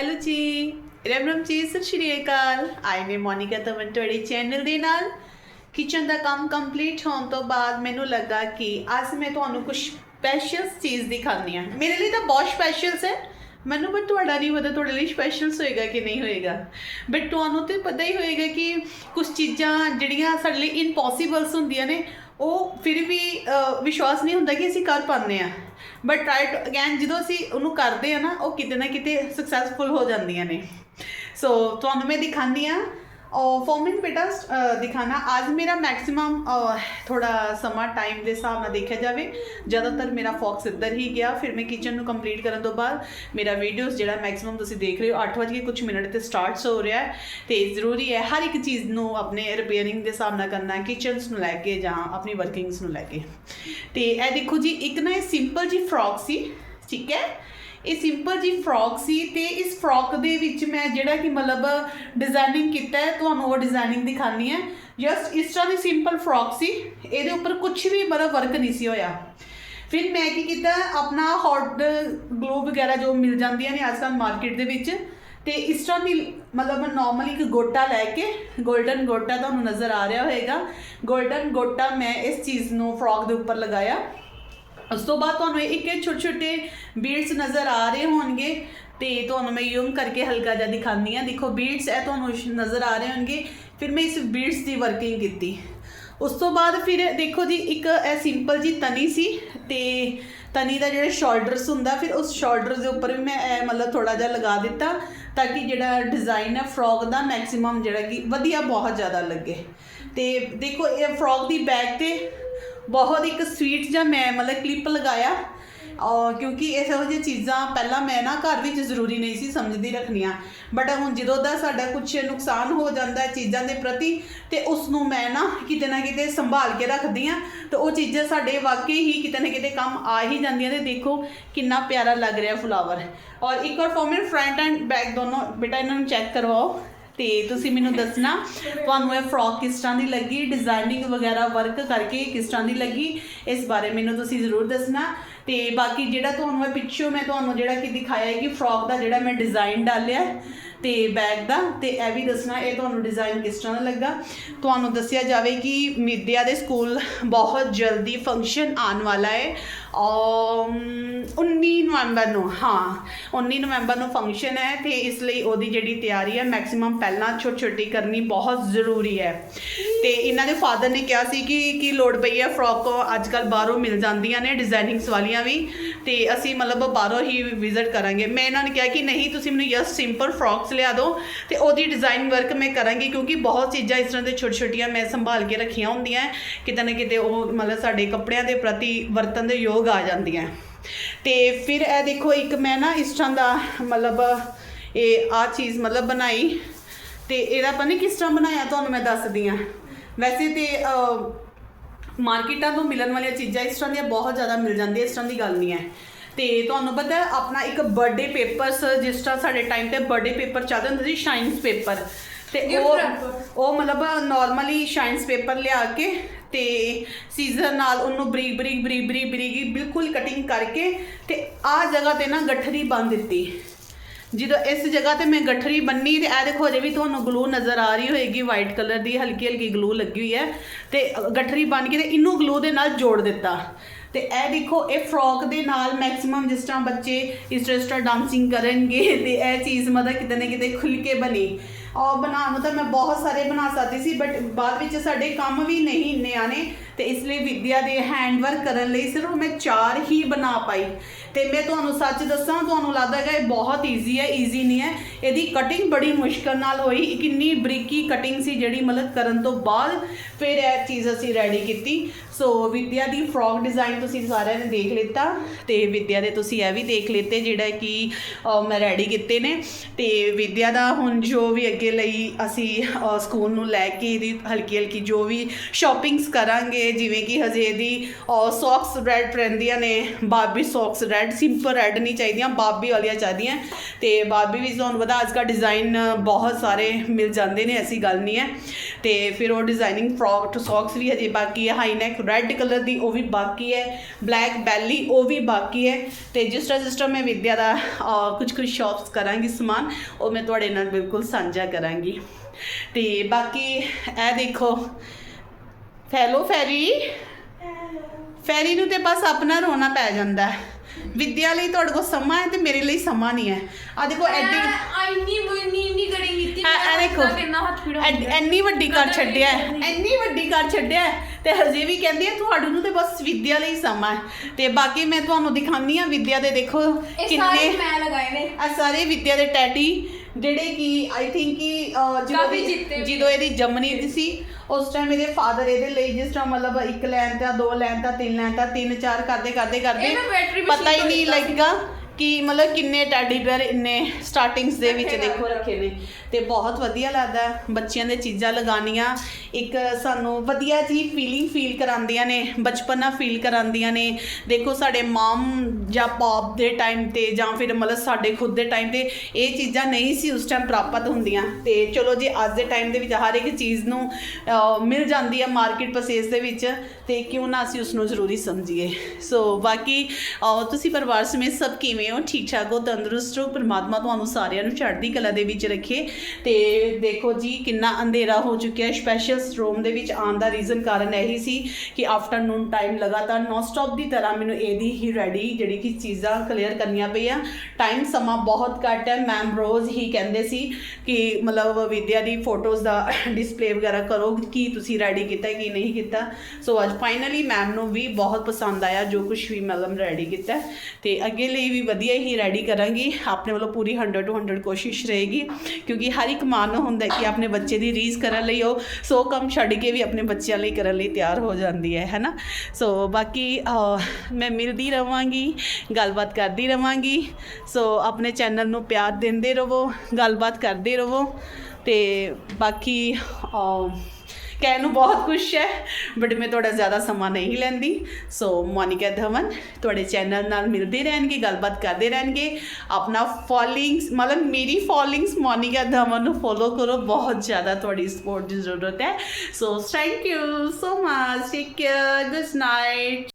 Hello ਜੀ ਰਮ ਰਮ ਜੀ ਸਤਿ ਸ਼੍ਰੀ ਅਕਾਲ ਆਈ ਨੇ ਮੋਨਿਕਾ ਤਮਨ ਤੁਹਾਡੇ ਚੈਨਲ ਦੇ ਨਾਲ ਕਿਚਨ ਦਾ ਕੰਮ ਕੰਪਲੀਟ ਹੋਣ ਤੋਂ ਬਾਅਦ ਮੈਨੂੰ ਲੱਗਾ ਕਿ ਅੱਜ ਮੈਂ ਤੁਹਾਨੂੰ ਕੁਝ ਸਪੈਸ਼ਲ ਚੀਜ਼ ਦਿਖਾਉਣੀ ਆ ਮੇਰੇ ਲਈ ਤਾਂ ਬਹੁਤ ਸਪੈਸ਼ਲਸ ਹੈ। ਮੈਨੂੰ ਪਰ ਤੁਹਾਡਾ ਨਹੀਂ ਪਤਾ ਤੁਹਾਡੇ ਲਈ ਸਪੈਸ਼ਲਸ ਹੋਏਗਾ ਕਿ ਨਹੀਂ ਹੋਏਗਾ। ਬਟ ਤੁਹਾਨੂੰ ਤੇ ਪਤਾ ਹੀ ਹੋਏਗਾ ਕਿ ਕੁਝ ਚੀਜ਼ਾਂ ਜਿਹੜੀਆਂ ਸਾਡੇ ਲਈ ਇੰਪੋਸੀਬਲਸ ਹੁੰਦੀਆਂ ਨੇ ਉਹ ਫਿਰ ਵੀ ਵਿਸ਼ਵਾਸ ਨਹੀਂ ਹੁੰਦਾ ਕਿ ਅਸੀਂ ਕਰ ਪਾਉਂਦੇ ਆ ਬਟ ਟਰਾਈ ਟੂ ਅਗੇਨ ਜਦੋਂ ਅਸੀਂ ਉਹਨੂੰ ਕਰਦੇ ਆ ਨਾ, ਉਹ ਕਿਤੇ ਨਾ ਕਿਤੇ ਸਕਸੈਸਫੁਲ ਹੋ ਜਾਂਦੀਆਂ ਨੇ। ਸੋ ਤੁਹਾਨੂੰ ਮੈਂ ਦਿਖਾਉਂਦੀ ਆ ਔਰ ਫॉर ਮਿੰਟ ਬੇਟਾ ਅਹ, ਦਿਖਾਣਾ। ਅੱਜ ਮੇਰਾ ਮੈਕਸਿਮਮ ਥੋੜਾ ਸਮਾਂ ਟਾਈਮ ਦੇ ਹਿਸਾਬ ਨਾਲ ਦੇਖਿਆ ਜਾਵੇ। ਜ਼ਿਆਦਾਤਰ ਮੇਰਾ ਫੋਕਸ ਇੱਧਰ ਹੀ ਗਿਆ। ਫਿਰ ਮੈਂ ਕਿਚਨ ਨੂੰ ਕੰਪਲੀਟ ਕਰਨ ਤੋਂ ਬਾਅਦ ਮੇਰਾ ਵੀਡੀਓਜ਼ ਜਿਹੜਾ ਮੈਕਸਿਮਮ ਤੁਸੀਂ ਦੇਖ ਰਹੇ ਹੋ 8 ਵਜੇ ਕੁਝ ਮਿੰਟ ਤੇ ਸਟਾਰਟਸ ਹੋ ਰਿਹਾ ਹੈ। ਤੇ ਜ਼ਰੂਰੀ ਹੈ ਹਰ ਇੱਕ ਚੀਜ਼ ਨੂੰ ਆਪਣੇ ਰਿਪੇਅਰਿੰਗ ਦੇ ਹਿਸਾਬ ਨਾਲ ਕਰਨਾ ਕਿਚਨਸ ਨੂੰ ਲੈ ਕੇ ਜਾਂ ਆਪਣੀ ਵਰਕਿੰਗਸ ਨੂੰ ਲੈ ਕੇ। ਤੇ ਇਹ ਦੇਖੋ ਜੀ ਇੱਕ ਨਾ ਇਹ ਸਿੰਪਲ ਜੀ ਫਰੋਕ ਸੀ ਠੀਕ ਹੈ? ਇਹ ਸਿੰਪਲ ਜੀ ਫਰੋਕ ਸੀ ਤੇ ਇਸ ਫਰੋਕ ਦੇ ਵਿੱਚ ਮੈਂ ਜਿਹੜਾ ਕਿ ਮਤਲਬ ਡਿਜ਼ਾਈਨਿੰਗ ਕੀਤਾ ਹੈ, ਤੁਹਾਨੂੰ ਉਹ ਡਿਜ਼ਾਈਨਿੰਗ ਦਿਖਾਣੀ ਹੈ। ਜਸਟ ਇਸ ਤਰ੍ਹਾਂ ਦੀ ਸਿੰਪਲ ਫਰੋਕ ਸੀ, ਇਹਦੇ ਉੱਪਰ ਕੁਝ ਵੀ ਮਤਲਬ ਵਰਕ ਨਹੀਂ ਸੀ ਹੋਇਆ। ਫਿਰ ਮੈਂ ਕੀ ਕੀਤਾ, ਆਪਣਾ ਹੌਟ ਗਲੋ ਵਗੈਰਾ ਜੋ ਮਿਲ ਜਾਂਦੀਆਂ ਨੇ ਅੱਜ ਕੱਲ੍ਹ ਮਾਰਕੀਟ ਦੇ ਵਿੱਚ, ਤੇ ਇਸ ਤਰ੍ਹਾਂ ਦੀ ਮਤਲਬ ਨਾਰਮਲੀ ਇੱਕ ਗੋਟਾ ਲੈ ਕੇ 골ਡਨ ਗੋਟਾ ਤੁਹਾਨੂੰ ਨਜ਼ਰ ਆ ਰਿਹਾ ਹੋਵੇਗਾ 골ਡਨ ਗੋਟਾ ਮੈਂ ਇਸ ਚੀਜ਼ ਨੂੰ ਫਰੋਕ ਦੇ ਉੱਪਰ ਲਗਾਇਆ। ਉਸ ਤੋਂ ਬਾਅਦ ਤੁਹਾਨੂੰ ਇੱਕ ਇੱਕ ਛੋਟੇ ਛੋਟੇ ਬੀਡਸ ਨਜ਼ਰ ਆ ਰਹੇ ਹੋਣਗੇ ਤੇ ਤੁਹਾਨੂੰ ਮੈਂ ਯੂਮ ਕਰਕੇ ਹਲਕਾ ਜਿਹਾ ਦਿਖਾਉਂਦੀ ਆ ਦੇਖੋ ਬੀਡਸ ਇਹ ਤੁਹਾਨੂੰ ਨਜ਼ਰ ਆ ਰਹੇ ਹੋਣਗੇ। ਫਿਰ ਮੈਂ ਇਸ ਬੀਡਸ ਦੀ ਵਰਕਿੰਗ ਕੀਤੀ। ਉਸ ਤੋਂ ਬਾਅਦ ਫਿਰ ਦੇਖੋ ਜੀ, ਇੱਕ ਇਹ ਸਿੰਪਲ ਜੀ ਤਨੀ ਸੀ ਤੇ ਤਨੀ ਦਾ ਜਿਹੜਾ ਸ਼ੋਲਡਰਸ ਹੁੰਦਾ, ਫਿਰ ਉਸ ਸ਼ੋਲਡਰਸ ਦੇ ਉੱਪਰ ਵੀ ਮੈਂ ਇਹ ਮਤਲਬ ਥੋੜਾ ਜਿਹਾ ਲਗਾ ਦਿੱਤਾ ਤਾਂ ਕਿ ਜਿਹੜਾ ਡਿਜ਼ਾਈਨ ਹੈ ਫਰੋਕ ਦਾ ਮੈਕਸਿਮਮ ਜਿਹੜਾ ਕਿ ਵਧੀਆ ਬਹੁਤ ਜ਼ਿਆਦਾ ਲੱਗੇ। ਤੇ ਦੇਖੋ, ਇਹ ਫਰੋਕ ਦੀ ਬੈਕ ਤੇ ਬਹੁਤ ਇੱਕ ਸਵੀਟ ਜਿਹਾ ਮੈਂ ਮਤਲਬ ਕਲਿੱਪ ਲਗਾਇਆ। ਔਰ ਕਿਉਂਕਿ ਇਹ ਸਭ ਜਿਹੀ ਚੀਜ਼ਾਂ ਪਹਿਲਾਂ ਮੈਂ ਨਾ ਘਰ ਵਿੱਚ ਜ਼ਰੂਰੀ ਨਹੀਂ ਸੀ ਸਮਝਦੀ ਰੱਖਣੀਆਂ। ਬਟ ਹੁਣ ਜਦੋਂ ਦਾ ਸਾਡਾ ਕੁਝ ਨੁਕਸਾਨ ਹੋ ਜਾਂਦਾ ਹੈ ਚੀਜ਼ਾਂ ਦੇ ਪ੍ਰਤੀ ਤੇ ਉਸ ਨੂੰ ਮੈਂ ਨਾ ਕਿਤੇ ਨਾ ਕਿਤੇ ਸੰਭਾਲ ਕੇ ਰੱਖਦੀ ਆ ਤੇ ਉਹ ਚੀਜ਼ਾਂ ਸਾਡੇ ਵਾਕਈ ਹੀ ਕਿਤੇ ਨਾ ਕਿਤੇ ਕੰਮ ਆ ਹੀ ਜਾਂਦੀਆਂ ਤੇ ਦੇਖੋ ਕਿੰਨਾ ਪਿਆਰਾ ਲੱਗ ਰਿਹਾ ਫਲਾਵਰ ਔਰ ਇੱਕ ਵਾਰ ਫੋਰ ਮੇਰੇ ਫਰੰਟ ਐਂਡ ਬੈਕ ਦੋਨੋਂ ਬੇਟਾ ਇਹਨਾਂ ਨੂੰ ਚੈੱਕ ਕਰਵਾਓ। ਤੇ ਤੁਸੀਂ ਮੈਨੂੰ ਦੱਸਣਾ, ਤੁਹਾਨੂੰ ਇਹ ਫਰੋਕ ਕਿਸ ਤਰ੍ਹਾਂ ਦੀ ਲੱਗੀ? ਡਿਜ਼ਾਈਨਿੰਗ ਵਗੈਰਾ ਵਰਕ ਕਰਕੇ ਕਿਸ ਤਰ੍ਹਾਂ ਦੀ ਲੱਗੀ? ਇਸ ਬਾਰੇ ਮੈਨੂੰ ਤੁਸੀਂ ਜ਼ਰੂਰ ਦੱਸਣਾ। ਤੇ ਬਾਕੀ ਜਿਹੜਾ ਤੁਹਾਨੂੰ ਇਹ ਪਿੱਛੋਂ ਮੈਂ ਤੁਹਾਨੂੰ ਜਿਹੜਾ ਕਿ ਦਿਖਾਇਆ ਹੈ ਕਿ ਫਰੋਕ ਦਾ ਜਿਹੜਾ ਮੈਂ ਡਿਜ਼ਾਈਨ ਡਾਲਿਆ ਹੈ ਤੇ ਬੈਗ ਦਾ, ਤੇ ਇਹ ਵੀ ਦੱਸਣਾ, ਇਹ ਤੁਹਾਨੂੰ ਡਿਜ਼ਾਈਨ ਕਿਸ ਤਰ੍ਹਾਂ ਦਾ ਲੱਗਾ। ਤੁਹਾਨੂੰ ਦੱਸਿਆ ਜਾਵੇ ਕਿ ਮਿੱਦਿਆ ਦੇ ਸਕੂਲ ਬਹੁਤ ਜਲਦੀ ਫੰਕਸ਼ਨ ਆਉਣ ਵਾਲਾ ਹੈ। ਅਮ 19 ਨਵੰਬਰ ਨੂੰ, ਹਾਂ 19 ਨਵੰਬਰ ਨੂੰ ਫੰਕਸ਼ਨ ਹੈ ਤੇ ਇਸ ਲਈ ਉਹਦੀ ਜਿਹੜੀ ਤਿਆਰੀ ਹੈ ਮੈਕਸਿਮਮ ਪਹਿਲਾਂ ਛੋਟੀ ਛੋਟੀ ਕਰਨੀ ਬਹੁਤ ਜ਼ਰੂਰੀ ਹੈ। ਤੇ ਇਹਨਾਂ ਦੇ ਫਾਦਰ ਨੇ ਕਿਹਾ ਸੀ ਕਿ, ਕੀ ਲੋੜ ਪਈ ਹੈ ਫਰੋਕ ਅੱਜ ਕੱਲ ਬਾਹਰੋਂ ਮਿਲ ਜਾਂਦੀਆਂ ਨੇ ਡਿਜ਼ਾਈਨਿੰਗਸ ਵਾਲੀਆਂ ਵੀ, ਤੇ ਅਸੀਂ ਮਤਲਬ ਬਾਹਰੋਂ ਹੀ ਵਿਜ਼ਿਟ ਕਰਾਂਗੇ। ਮੈਂ ਇਹਨਾਂ ਨੇ ਕਿਹਾ ਕਿ ਨਹੀਂ, ਤੁਸੀਂ ਮੈਨੂੰ ਜਸਟ ਸਿੰਪਲ ਫਰੋਕਸ ਲਿਆ ਦਿਓ ਤੇ ਉਹਦੀ ਡਿਜ਼ਾਈਨ ਵਰਕ ਮੈਂ ਕਰਾਂਗੀ ਕਿਉਂਕਿ ਬਹੁਤ ਚੀਜ਼ਾਂ ਇਸ ਤਰ੍ਹਾਂ ਦੇ ਛੋਟੀ ਛੋਟੀਆਂ ਮੈਂ ਸੰਭਾਲ ਕੇ ਰੱਖੀਆਂ ਹੁੰਦੀਆਂ ਕਿਤੇ ਨਾ ਕਿਤੇ ਉਹ ਮਤਲਬ ਸਾਡੇ ਕੱਪੜਿਆਂ ਦੇ ਪ੍ਰਤੀ ਵਰਤਨ ਦੇ ਯੋਗ ਆ ਜਾਂਦੀਆਂ ਤੇ ਫਿਰ ਇਹ ਦੇਖੋ ਇੱਕ ਮੈਂ ਨਾ ਇਸ ਤਰ੍ਹਾਂ ਦਾ ਮਤਲਬ ਇਹ ਆ ਚੀਜ਼ ਮਤਲਬ ਬਣਾਈ। ਤੇ ਇਹਦਾ ਪਤਾ ਨਹੀਂ ਕਿਸ ਤਰ੍ਹਾਂ ਬਣਾਇਆ ਤੁਹਾਨੂੰ ਮੈਂ ਦੱਸਦੀ ਆ ਵੈਸੇ ਤੇ ਮਾਰਕੀਟਾਂ ਤੋਂ ਮਿਲਣ ਵਾਲੀਆਂ ਚੀਜ਼ਾਂ ਇਸ ਤਰ੍ਹਾਂ ਦੀਆਂ ਬਹੁਤ ਜ਼ਿਆਦਾ ਮਿਲ ਜਾਂਦੀਆਂ ਇਸ ਤਰ੍ਹਾਂ ਦੀ ਗੱਲ ਨਹੀਂ ਹੈ। ਤੇ ਤੁਹਾਨੂੰ ਪਤਾ ਆਪਣਾ ਇੱਕ ਬਰਥਡੇ ਪੇਪਰਸ ਜਿਸ ਤਰ੍ਹਾਂ ਸਾਡੇ ਟਾਈਮ ਤੇ ਬਰਥਡੇ ਪੇਪਰ ਚੱਲਦੇ ਹੁੰਦੇ ਸੀ ਸ਼ਾਈਨਸ ਪੇਪਰ ਤੇ ਉਹ. ਉਹ ਮਤਲਬ ਨਾਰਮਲੀ ਸ਼ਾਈਨਸ ਪੇਪਰ ਲਿਆ ਕੇ ਤੇ ਸੀਜ਼ਰ ਨਾਲ ਉਹਨੂੰ ਬਰੀਕ ਬਰੀਕ ਬਰੀਕ ਬਰੀਕ ਬਰੀਕ ਬਿਲਕੁਲ ਕਟਿੰਗ ਕਰਕੇ ਤੇ ਆ ਜਗ੍ਹਾ ਤੇ ਨਾ ਗੱਠਰੀ ਬੰਨ ਦਿੱਤੀ। ਜਦੋਂ ਇਸ ਜਗ੍ਹਾ ਤੇ ਮੈਂ ਗੱਠੜੀ ਬੰਨੀ ਤੇ ਇਹ ਦੇਖੋ ਜੇ ਵੀ ਤੁਹਾਨੂੰ ਗਲੂ ਨਜ਼ਰ ਆ ਰਹੀ ਹੋਏਗੀ ਵਾਈਟ ਕਲਰ ਦੀ ਹਲਕੀ ਹਲਕੀ ਗਲੂ ਲੱਗੀ ਹੋਈ ਹੈ ਤੇ ਗੱਠਰੀ ਬੰਨ ਕੇ ਤੇ ਇਹਨੂੰ ਗਲੂ ਦੇ ਨਾਲ ਜੋੜ ਦਿੱਤਾ। ਤੇ ਇਹ ਦੇਖੋ, ਇਹ ਫਰੋਕ ਦੇ ਨਾਲ ਮੈਕਸਿਮਮ ਜਿਸ ਤਰ੍ਹਾਂ ਬੱਚੇ ਇਸ ਤਰ੍ਹਾਂ ਇਸ ਤਰ੍ਹਾਂ ਡਾਂਸਿੰਗ ਕਰਨਗੇ ਤੇ ਇਹ ਚੀਜ਼ ਮਤਲਬ ਕਿਤੇ ਨਾ ਕਿਤੇ ਖੁੱਲ ਕੇ ਬਣੀ। ਔਰ ਬਣਾ, ਮਤਲਬ ਮੈਂ ਬਹੁਤ ਸਾਰੇ ਬਣਾ ਸਕਦੀ ਸੀ ਬਟ ਬਾਅਦ ਵਿੱਚ ਸਾਡੇ ਕੰਮ ਵੀ ਨਹੀਂ ਇੰਨੇ ਆਣੇ ਤੇ ਇਸ ਲਈ ਵਿਦਿਆ ਦੇ ਹੈਂਡਵਰਕ ਕਰਨ ਲਈ ਸਿਰਫ ਮੈਂ ਚਾਰ ਹੀ ਬਣਾ ਪਾਈ। ਤੇ ਮੈਂ ਤੁਹਾਨੂੰ ਸੱਚ ਦੱਸਾਂ, ਤੁਹਾਨੂੰ ਲੱਗਦਾ ਹੈਗਾ ਇਹ ਬਹੁਤ ਈਜ਼ੀ ਹੈ ਈਜ਼ੀ ਨਹੀਂ ਹੈ। ਇਹਦੀ ਕਟਿੰਗ ਬੜੀ ਮੁਸ਼ਕਲ ਨਾਲ ਹੋਈ ਕਿੰਨੀ ਬਰੀਕੀ ਕਟਿੰਗ ਸੀ ਜਿਹੜੀ ਮਤਲਬ ਕਰਨ ਤੋਂ ਬਾਅਦ ਫਿਰ ਇਹ ਚੀਜ਼ ਅਸੀਂ ਰੈਡੀ ਕੀਤੀ। ਸੋ ਵਿਦਿਆ ਦੀ ਫਰੋਕ ਡਿਜ਼ਾਈਨ ਤੁਸੀਂ ਸਾਰਿਆਂ ਨੇ ਦੇਖ ਲਿੱਤਾ ਤੇ ਵਿਦਿਆ ਦੇ ਤੁਸੀਂ ਇਹ ਵੀ ਦੇਖ ਲਿੱਤੇ ਜਿਹੜਾ ਕਿ ਮੈਂ ਰੈਡੀ ਕੀਤੇ ਨੇ। ਤੇ ਵਿਦਿਆ ਦਾ ਹੁਣ ਜੋ ਵੀ ਅੱਗੇ ਹਲਕੇ ਲਈ ਅਸੀਂ ਸਕੂਲ ਨੂੰ ਲੈ ਕੇ ਇਹਦੀ ਹਲਕੀ ਹਲਕੀ ਜੋ ਵੀ ਸ਼ਾਪਿੰਗਸ ਕਰਾਂਗੇ, ਜਿਵੇਂ ਕਿ ਹਜੇ ਇਹਦੀ ਸੌਕਸ ਰੈਡ ਰਹਿੰਦੀਆਂ ਨੇ, baby socks red simple red ਨਹੀਂ ਚਾਹੀਦੀਆਂ, ਬਾਬੀ ਵਾਲੀਆਂ ਚਾਹੀਦੀਆਂ। ਤੇ ਬਾਬੀ ਵੀ ਤੁਹਾਨੂੰ ਪਤਾ ਅੱਜ ਕੱਲ੍ਹ ਡਿਜ਼ਾਈਨ ਬਹੁਤ ਸਾਰੇ ਮਿਲ ਜਾਂਦੇ ਨੇ, ਐਸੀ ਗੱਲ ਨਹੀਂ ਹੈ। ਤੇ ਫਿਰ ਉਹ ਡਿਜ਼ਾਈਨਿੰਗ ਫਰੋਕ ਟੂ ਸੌਕਸ ਵੀ ਹਜੇ ਬਾਕੀ ਹੈ ਹਾਈ ਨੈਕ ਰੈਡ ਕਲਰ ਦੀ ਉਹ ਵੀ ਬਾਕੀ ਹੈ ਬਲੈਕ ਬੈਲੀ ਉਹ ਵੀ ਬਾਕੀ ਹੈ। ਤੇ ਜਿਸ ਤਰ੍ਹਾਂ ਜਿਸ ਤਰ੍ਹਾਂ ਮੈਂ ਵਿਦਿਆ ਦਾ ਕੁਝ ਕੁਝ ਸ਼ਾਪਸ ਕਰਾਂਗੀ ਸਮਾਨ, ਉਹ ਮੈਂ ਤੁਹਾਡੇ ਨਾਲ ਬਿਲਕੁਲ ਸਾਂਝਾ ਕਰਾਂਗੀ। ਤੇ ਬਾਕੀ ਇਹ ਦੇਖੋ ਫੈਲੋ ਫੈਰੀ। ਫੈਰੀ ਨੂੰ ਤੇ ਬਸ ਆਪਣਾ ਰੋਣਾ ਪੈ ਜਾਂਦਾ। ਹੈ ਵਿਦਿਆ ਲਈ ਤੁਹਾਡੇ ਕੋਲ ਸਮਾਂ ਹੈ ਤੇ ਮੇਰੇ ਲਈ ਸਮਾਂ ਨਹੀਂ ਹੈ। ਆ ਦੇਖੋ ਐਡੀ ਆਈਨੀ ਮੁੰਨੀ ਇੰਨੀ ਗੜੀ ਕੀਤੀ ਆ ਆ ਦੇਖੋ ਐਨੀ ਵੱਡੀ ਕਰ ਛੱਡਿਆ ਹੈ, ਐਨੀ ਵੱਡੀ ਕਰ ਛੱਡਿਆ ਤੇ ਹਜੇ ਵੀ ਕਹਿੰਦੀ ਹੈ ਤੁਹਾਨੂੰ ਨੂੰ ਤੇ ਬਸ ਵਿਦਿਆ ਲਈ ਸਮਾਂ ਹੈ। ਤੇ ਬਾਕੀ ਮੈਂ ਤੁਹਾਨੂੰ ਦਿਖਾਉਂਦੀ ਆ ਵਿਦਿਆ ਦੇ ਦੇਖੋ ਕਿੰਨੇ ਮੈਂ ਲਗਾਏ ਨੇ। ਆ ਸਾਰੇ ਵਿਦਿਆ ਦੇ ਟੈਟੀ ਜਿਹੜੇ ਕਿ ਆਈ ਥਿੰਕ ਕਿ ਅਹ, ਜਦੋਂ ਕਾਫੀ ਦੀ- ਜਿੱਤੇ ਵੀ ਜਦੋਂ ਇਹਦੀ ਜੰਮਣੀ ਦੀ ਸੀ ਉਸ ਟਾਈਮ ਇਹਦੇ ਫਾਦਰ ਇਹਦੇ ਲਈ ਜਿਸ ਤਰ੍ਹਾਂ ਮਤਲਬ ਇੱਕ ਲੈਣ ਤਾਂ ਦੋ ਲੈਣ ਤਾਂ ਤਿੰਨ ਲੈਣ ਤਾਂ ਤਿੰਨ ਚਾਰ ਕਰਦੇ ਕਰਦੇ ਕਰਦੇ ਪਤਾ ਹੀ ਨਹੀਂ ਤੋਂ ਲਿੱਤਾ ਲੱਗਾ ਕਿ ਮਤਲਬ ਕਿੰਨੇ ਟੈਡੀ ਬੇਅਰ ਇੰਨੇ ਸਟਾਰਟਿੰਗਸ ਦੇ ਵਿੱਚ ਦੇਖੋ ਰੱਖੇ ਨੇ। ਤੇ ਬਹੁਤ ਵਧੀਆ ਲੱਗਦਾ। ਬੱਚਿਆਂ ਦੇ ਚੀਜ਼ਾਂ ਲਗਾਉਣੀਆਂ। ਇੱਕ ਸਾਨੂੰ ਵਧੀਆ ਜੀ ਫੀਲਿੰਗ ਫੀਲ ਕਰਾਉਂਦੀਆਂ ਨੇ ਬਚਪਨਾ ਫੀਲ ਕਰਾਉਂਦੀਆਂ ਨੇ। ਦੇਖੋ ਸਾਡੇ ਮਾਮ ਜਾਂ ਪਾਪ ਦੇ ਟਾਈਮ ਤੇ ਜਾਂ ਫਿਰ ਮਤਲਬ ਸਾਡੇ ਖੁਦ ਦੇ ਟਾਈਮ ਤੇ ਇਹ ਚੀਜ਼ਾਂ ਨਹੀਂ ਸੀ ਉਸ ਟਾਈਮ ਪ੍ਰਾਪਤ ਹੁੰਦੀਆਂ। ਤੇ ਚਲੋ ਜੀ ਅੱਜ ਦੇ ਟਾਈਮ ਦੇ ਵਿੱਚ ਹਰ ਇੱਕ ਚੀਜ਼ ਨੂੰ ਮਿਲ ਜਾਂਦੀ ਹੈ ਮਾਰਕੀਟ ਪਰਸੇਸ ਦੇ ਵਿੱਚ। ਤੇ ਕਿਉਂ ਨਾ ਅਸੀਂ ਉਸ ਨੂੰ ਜ਼ਰੂਰੀ ਸਮਝੀਏ। ਸੋ ਬਾਕੀ ਤੁਸੀਂ ਪਰਿਵਾਰ ਸਮੇਤ ਸਭ ਕਿਵੇਂ ਹੋ। ਠੀਕ ਠਾਕ ਹੋ, ਤੰਦਰੁਸਤ ਹੋ, ਪਰਮਾਤਮਾ ਤੁਹਾਨੂੰ ਸਾਰਿਆਂ ਨੂੰ ਚੜ੍ਹਦੀ ਕਲਾ ਦੇ ਵਿੱਚ ਰੱਖੇ। ਤੇ ਦੇਖੋ ਜੀ, ਕਿੰਨਾ ਅੰਧੇਰਾ ਹੋ ਚੁੱਕਿਆ। ਹੈ ਸਪੈਸ਼ਲ ਰੂਮ ਦੇ ਵਿੱਚ ਆਉਣ ਦਾ ਰੀਜ਼ਨ ਕਾਰਨ ਇਹੀ ਸੀ ਕਿ ਆਫਟਰਨੂਨ ਟਾਈਮ ਲਗਾਤਾਰ ਨੌਨ ਸਟਾਪ ਦੀ ਤਰ੍ਹਾਂ ਮੈਨੂੰ ਇਹਦੀ ਹੀ ਰੈਡੀ ਜਿਹੜੀ ਕਿ ਚੀਜ਼ਾਂ ਕਲੀਅਰ ਕਰਨੀਆਂ ਪਈਆਂ। ਟਾਈਮ ਸਮਾਂ ਬਹੁਤ ਘੱਟ ਹੈ। ਮੈਮ ਰੋਜ਼ ਹੀ ਕਹਿੰਦੇ ਸੀ ਕਿ ਮਤਲਬ ਵਿਦਿਆ ਦੀ ਫੋਟੋਜ਼ ਦਾ ਡਿਸਪਲੇ ਵਗੈਰਾ ਕਰੋ ਕੀ ਤੁਸੀਂ ਰੈਡੀ ਕੀਤਾ ਕੀ ਨਹੀਂ ਕੀਤਾ। ਸੋ ਅੱਜ ਫਾਈਨਲੀ ਮੈਮ ਨੂੰ ਵੀ ਬਹੁਤ ਪਸੰਦ ਆਇਆ, ਜੋ ਕੁਝ ਵੀ ਮਤਲਬ ਰੈਡੀ ਕੀਤਾ। ਤੇ ਅੱਗੇ ਲਈ ਵੀ ਵਧੀਆ ਹੀ ਰੈਡੀ ਕਰਾਂਗੀ। ਆਪਣੇ ਵੱਲੋਂ ਪੂਰੀ 100 ਟੂ 100 ਕੋਸ਼ਿਸ਼ ਰਹੇਗੀ। ਕਿਉਂਕਿ ਹਰ ਇੱਕ ਮਾਂ ਨੂੰ ਹੁੰਦਾ ਕਿ ਆਪਣੇ ਬੱਚੇ ਦੀ ਰੀਸ ਕਰਨ ਲਈ ਉਹ ਸੋ ਕੰਮ ਛੱਡ ਕੇ ਵੀ ਆਪਣੇ ਬੱਚਿਆਂ ਲਈ ਕਰਨ ਲਈ ਤਿਆਰ ਹੋ ਜਾਂਦੀ ਹੈ ਹੈਨਾ ਸੋ ਬਾਕੀ ਮੈਂ ਮਿਲਦੀ ਰਵਾਂਗੀ, ਗੱਲਬਾਤ ਕਰਦੀ ਰਵਾਂਗੀ। ਸੋ ਆਪਣੇ ਚੈਨਲ ਨੂੰ ਪਿਆਰ ਦਿੰਦੇ ਰਹੋ, ਗੱਲਬਾਤ ਕਰਦੇ ਰਹੋ। ਤੇ ਬਾਕੀ ਕਹਿਣ ਨੂੰ ਬਹੁਤ ਕੁਛ ਹੈ ਬਟ ਮੈਂ ਤੁਹਾਡਾ ਜ਼ਿਆਦਾ ਸਮਾਂ ਨਹੀਂ ਲੈਂਦੀ ਸੋ ਮੋਨਿਕਾ ਧਵਨ ਤੁਹਾਡੇ ਚੈਨਲ ਨਾਲ ਮਿਲਦੇ ਰਹਿਣਗੇ ਗੱਲਬਾਤ ਕਰਦੇ ਰਹਿਣਗੇ ਆਪਣਾ ਫੋਲੋਇੰਗਸ ਮਤਲਬ ਮੇਰੀ ਫੋਲੋਇੰਗਸ ਮੋਨਿਕਾ ਧਵਨ ਨੂੰ ਫੋਲੋ ਕਰੋ ਬਹੁਤ ਜ਼ਿਆਦਾ ਤੁਹਾਡੀ ਸਪੋਰਟ ਦੀ ਜ਼ਰੂਰਤ ਹੈ so thank you so much take care good night